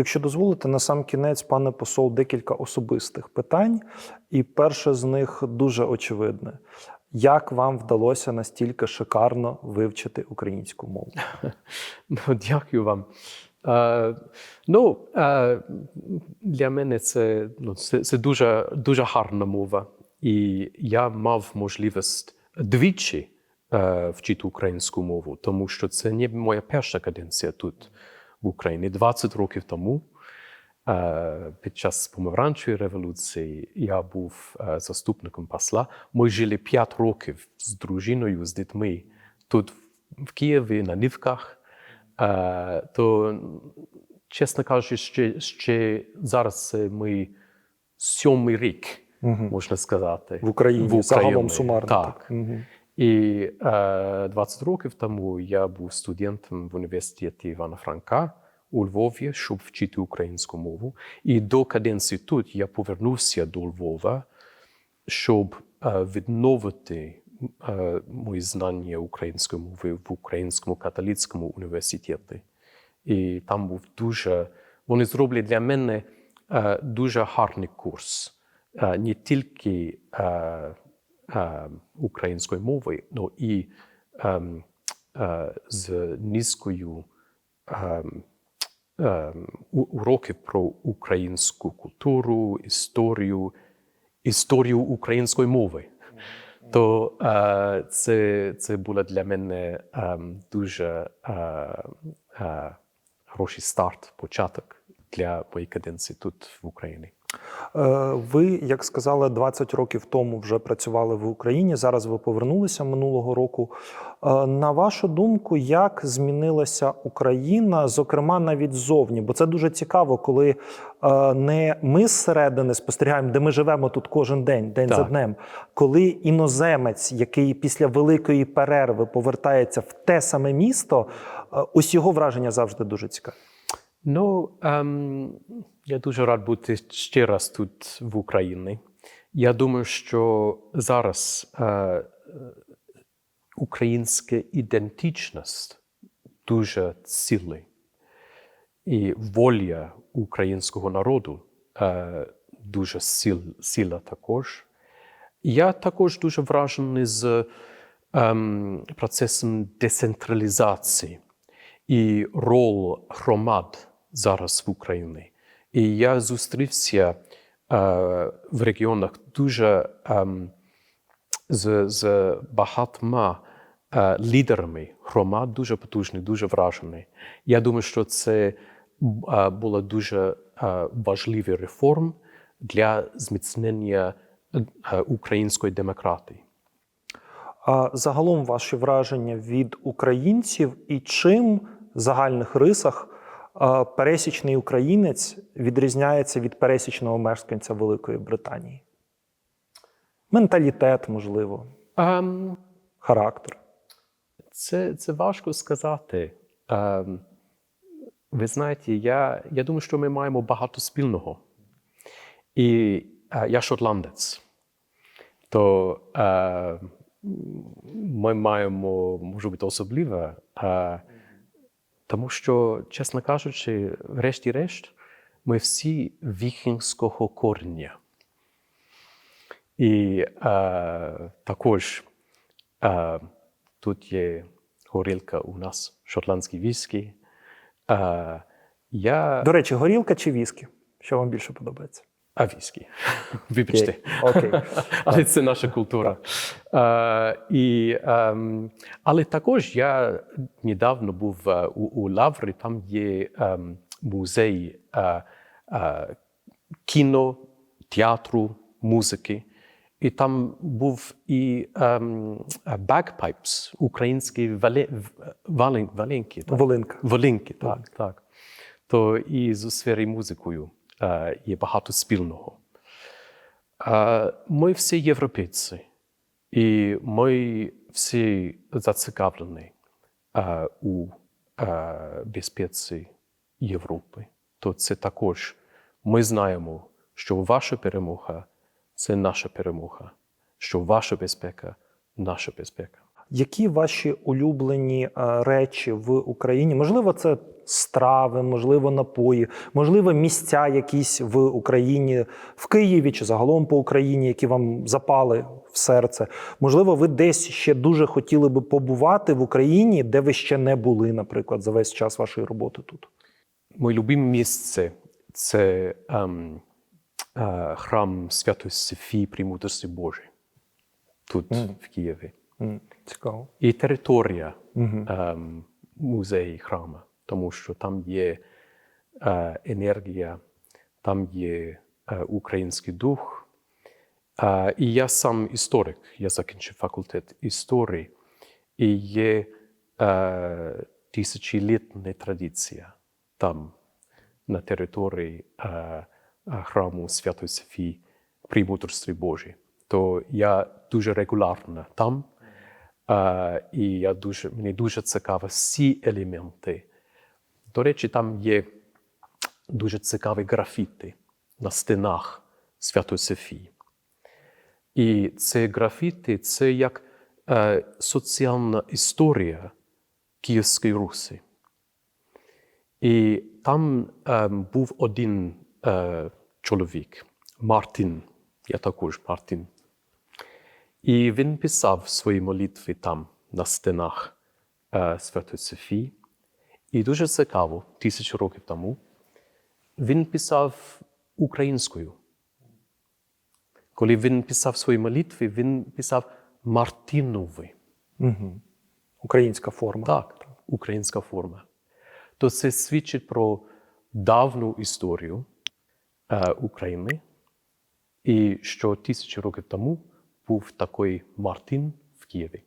Якщо дозволите, на сам кінець, пане посол, декілька особистих питань, і перше з них дуже очевидне: як вам вдалося настільки шикарно вивчити українську мову? Ну, дякую вам. Е, ну, е, для мене це, ну, це, це дуже, дуже гарна мова. І я мав можливість двічі е, вчити українську мову, тому що це не моя перша каденція тут в Україні. 20 років тому, е, під час помаранчої революції, я був е, заступником посла. Ми жили 5 років з дружиною, з дітьми тут в Києві, на Нивках. Е, то, чесно кажучи, ще, ще зараз ми сьомий рік, можна сказати. В Україні, загалом сумарно. Так. Мгм. І е, 20 років тому я був студентом в університеті Івана Франка у Львові, щоб вчити українську мову. І до каденції тут я повернувся до Львова, щоб е, відновити е, мої знання української мови в Українському католицькому університеті. І там був дуже. Вони зробили для мене е, дуже гарний курс. Е, не тільки е, української мови, але і ем, е, з низкою ем, ем, у- уроків про українську культуру, історію, історію української мови. То е, це, це було для мене ем, дуже е, хороший старт, початок для моєї каденції тут в Україні. Е, Ви, як сказали, 20 років тому вже працювали в Україні. Зараз ви повернулися минулого року. Е, На вашу думку, як змінилася Україна, зокрема навіть ззовні? Бо це дуже цікаво, коли е, не ми зсередини спостерігаємо, де ми живемо тут кожен день, день за днем. Коли іноземець, який після великої перерви повертається в те саме місто, ось його враження завжди дуже цікаве. Ну, ем, я дуже рад бути ще раз тут в Україні. Я думаю, що зараз е, українська ідентичність дуже цілий. І воля українського народу е, дуже сил, сила також. Я також дуже вражений з ем, процесом децентралізації і роль громад зараз в Україні. І я зустрівся е, в регіонах дуже ем, з, з багатьма е, лідерами громад, дуже потужний, дуже вражений. Я думаю, що це е, була дуже важлива реформ для зміцнення української демократії. А загалом ваші враження від українців і чим в загальних рисах пересічний українець відрізняється від пересічного мешканця Великої Британії? Менталітет, можливо, Ем, характер. Це, це важко сказати. Ем, ви знаєте, я, я думаю, що ми маємо багато спільного. І е, я шотландець. То е, ми маємо, може бути, особливе, е, тому що, чесно кажучи, врешті-решт, ми всі вікінгського корення. І е, також е, тут є горілка у нас, шотландські віскі. Е, я... До речі, горілка чи віскі? Що вам більше подобається? А віскі. Вибачте. Окей. Але це наша культура. І, ем, але також я недавно був е, у, у Лаврі, там є ем, музей е, е, кіно, театру, музики. І там був і ем, bagpipes, українські так? Волинка. Волинки, так, так. То і з сфери музикою є багато спільного. Е, ми всі європейці, і ми всі зацікавлені е, у е, безпеці Європи. То це також ми знаємо, що ваша перемога це наша перемога, що ваша безпека наша безпека. Які ваші улюблені е, речі в Україні? Можливо, це страви, можливо, напої, можливо, місця якісь в Україні, в Києві чи загалом по Україні, які вам запали в серце. Можливо, ви десь ще дуже хотіли би побувати в Україні, де ви ще не були, наприклад, за весь час вашої роботи тут. Моє любиме місце це ем, е, храм Святої Софії Примудрості Божої тут, в Києві. Цікаво. І територія ем, музею храма, тому що там є е, енергія, там є е, український дух. Е, і я сам історик, я закінчив факультет історії, і є тисячолітня традиція там, на території храму Святої Софії при мудрості Божій. То я дуже регулярно там. І я дуже, мені дуже цікаві всі елементи. До речі, там є дуже цікаві графіти на стінах Святої Софії. І ці графіти це як е, соціальна історія Київської Русі. І там е, був один е, чоловік, Мартин, я також Мартин. І він писав свої молитви там, на стінах е, Святої Софії. І дуже цікаво, тисячу років тому, він писав українською. Коли він писав свої молитви, він писав Мартинови. Угу. Українська форма. Так, українська форма. То це свідчить про давню історію е, України, і що тисячі років тому був такий Мартин в Києві.